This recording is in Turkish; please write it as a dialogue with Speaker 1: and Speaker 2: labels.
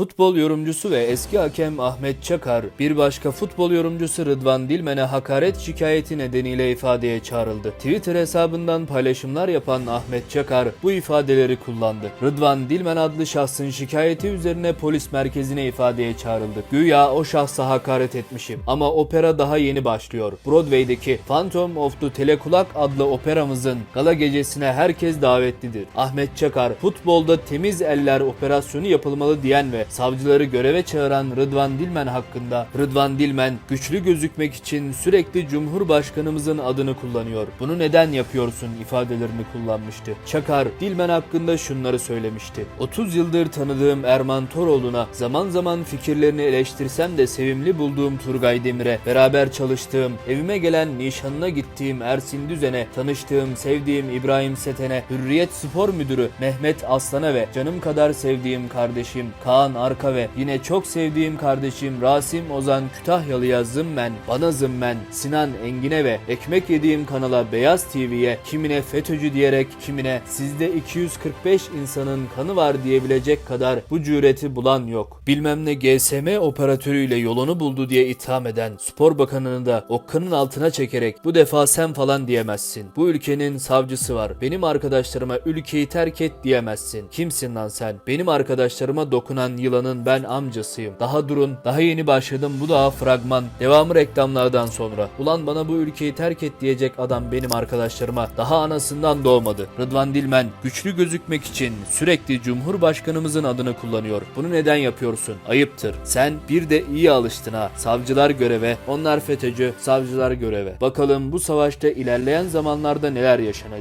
Speaker 1: Futbol yorumcusu ve eski hakem Ahmet Çakar, bir başka futbol yorumcusu Rıdvan Dilmen'e hakaret şikayeti nedeniyle ifadeye çağrıldı. Twitter hesabından paylaşımlar yapan Ahmet Çakar bu ifadeleri kullandı. Rıdvan Dilmen adlı şahsın şikayeti üzerine polis merkezine ifadeye çağrıldı. Güya o şahsa hakaret etmişim ama opera daha yeni başlıyor. Broadway'deki Phantom of the Telekulak adlı operamızın gala gecesine herkes davetlidir. Ahmet Çakar, futbolda temiz eller operasyonu yapılmalı diyen ve savcıları göreve çağıran Rıdvan Dilmen hakkında Rıdvan Dilmen güçlü gözükmek için sürekli Cumhurbaşkanımızın adını kullanıyor. Bunu neden yapıyorsun ifadelerini kullanmıştı. Çakar Dilmen hakkında şunları söylemişti. 30 yıldır tanıdığım Erman Toroğlu'na zaman zaman fikirlerini eleştirsem de sevimli bulduğum Turgay Demir'e, beraber çalıştığım, evime gelen nişanına gittiğim Ersin Düzen'e, tanıştığım, sevdiğim İbrahim Seten'e, Hürriyet Spor Müdürü Mehmet Aslan'a ve canım kadar sevdiğim kardeşim Kaan Arka ve yine çok sevdiğim kardeşim Rasim Ozan Kütahyalı'ya zımmen, bana zımmen, Sinan Engin'e ve ekmek yediğim kanala Beyaz TV'ye kimine FETÖ'cü diyerek kimine sizde 245 insanın kanı var diyebilecek kadar bu cüreti bulan yok. Bilmem ne GSM operatörüyle yolunu buldu diye itham eden spor bakanını da okkanın altına çekerek bu defa sen falan diyemezsin. Bu ülkenin savcısı var. Benim arkadaşlarıma ülkeyi terk et diyemezsin. Kimsin lan sen? Benim arkadaşlarıma dokunan yılanın ben amcasıyım. Daha durun. Daha yeni başladım. Bu daha fragman. Devamı reklamlardan sonra. Ulan bana bu ülkeyi terk et diyecek adam benim arkadaşlarıma daha anasından doğmadı. Rıdvan Dilmen güçlü gözükmek için sürekli Cumhurbaşkanımızın adını kullanıyor. Bunu neden yapıyorsun? Ayıptır. Sen bir de iyi alıştın ha. Savcılar göreve, onlar FETÖ'cü, savcılar göreve. Bakalım bu savaşta ilerleyen zamanlarda neler yaşanacak.